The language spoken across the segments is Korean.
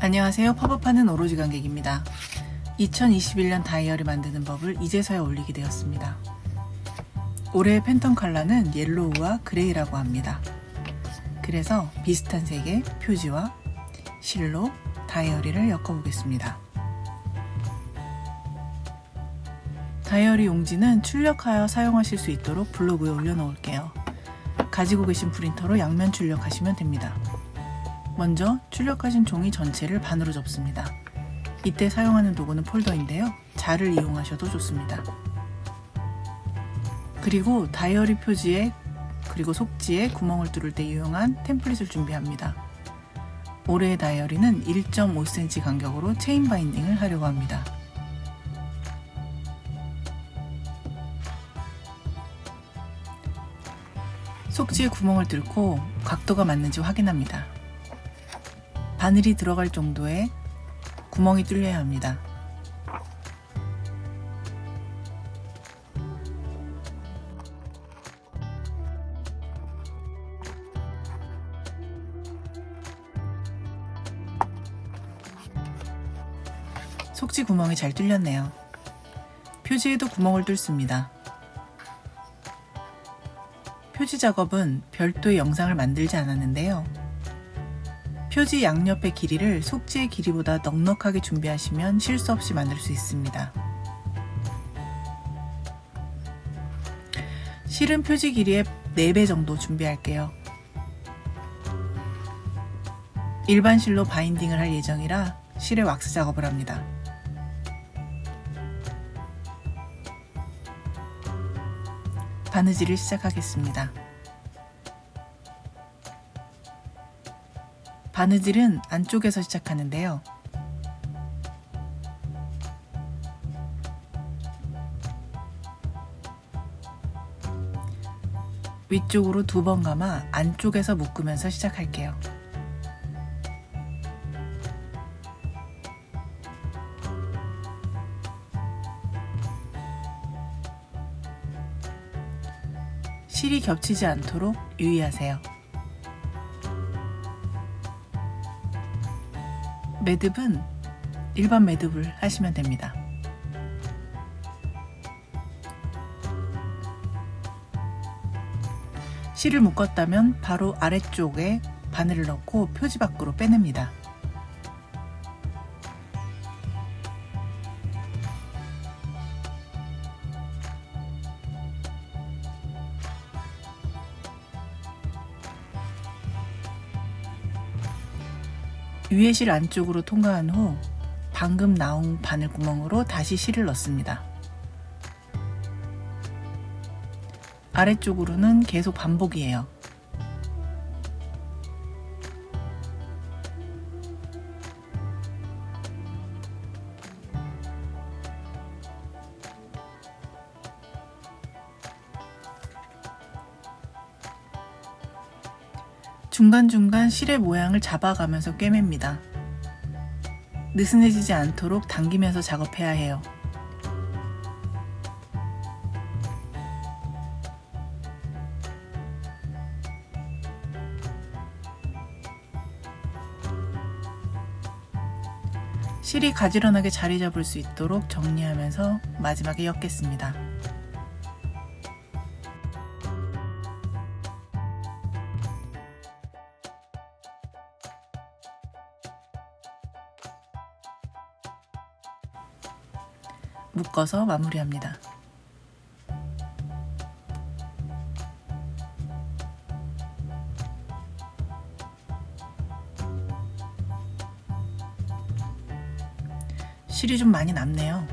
안녕하세요. 팝업하는 오로지 관객입니다. 2021년 다이어리 만드는 법을 이제서야 올리게 되었습니다. 올해의 팬텀 컬러는 옐로우와 그레이라고 합니다. 그래서 비슷한 색의 표지와 실로 다이어리를 엮어보겠습니다. 다이어리 용지는 출력하여 사용하실 수 있도록 블로그에 올려놓을게요. 가지고 계신 프린터로 양면 출력하시면 됩니다. 먼저 출력하신 종이 전체를 반으로 접습니다. 이때 사용하는 도구는 폴더인데요. 자를 이용하셔도 좋습니다. 그리고 다이어리 표지에 그리고 속지에 구멍을 뚫을 때 이용한 템플릿을 준비합니다. 올해의 다이어리는 1.5cm 간격으로 체인 바인딩을 하려고 합니다. 속지에 구멍을 뚫고 각도가 맞는지 확인합니다. 바늘이 들어갈 정도의 구멍이 뚫려야 합니다. 속지 구멍이 잘 뚫렸네요. 표지에도 구멍을 뚫습니다. 표지 작업은 별도의 영상을 만들지 않았는데요. 표지 양옆의 길이를 속지의 길이보다 넉넉하게 준비하시면 실수 없이 만들 수 있습니다. 실은 표지 길이의 4배 정도 준비할게요. 일반 실로 바인딩을 할 예정이라 실에 왁스 작업을 합니다. 바느질을 시작하겠습니다. 바느질은 안쪽에서 시작하는데요. 위쪽으로 두 번 감아 안쪽에서 묶으면서 시작할게요. 실이 겹치지 않도록 유의하세요. 매듭은 일반 매듭을 하시면 됩니다. 실을 묶었다면 바로 아래쪽에 바늘을 넣고 표지 밖으로 빼냅니다. 위에 실 안쪽으로 통과한 후 방금 나온 바늘 구멍으로 다시 실을 넣습니다. 아래쪽으로는 계속 반복이에요. 중간중간 실의 모양을 잡아가면서 꿰맵니다. 느슨해지지 않도록 당기면서 작업해야 해요. 실이 가지런하게 자리 잡을 수 있도록 정리하면서 마지막에 엮겠습니다. 묶어서 마무리합니다. 실이 좀 많이 남네요.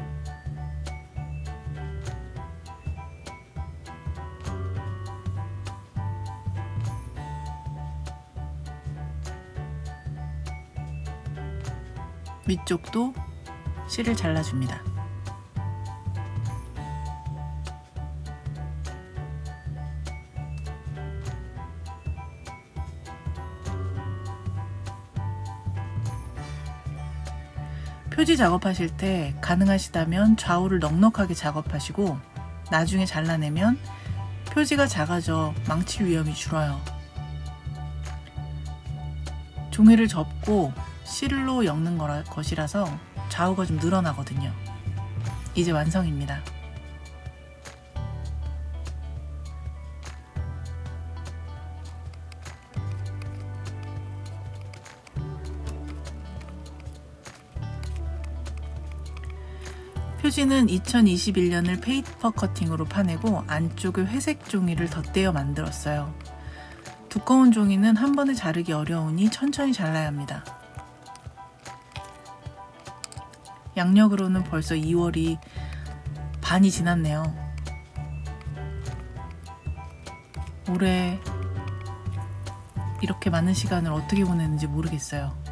위쪽도 실을 잘라줍니다. 표지 작업하실 때 가능하시다면 좌우를 넉넉하게 작업하시고 나중에 잘라내면 표지가 작아져 망칠 위험이 줄어요. 종이를 접고 실로 엮는 것이라서 좌우가 좀 늘어나거든요. 이제 완성입니다. 표지는 2021년을 페이퍼 커팅으로 파내고 안쪽에 회색 종이를 덧대어 만들었어요. 두꺼운 종이는 한 번에 자르기 어려우니 천천히 잘라야 합니다. 양력으로는 벌써 2월이 반이 지났네요. 올해 이렇게 많은 시간을 어떻게 보냈는지 모르겠어요.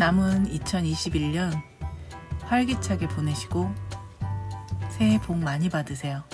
남은 2021년 활기차게 보내시고 새해 복 많이 받으세요.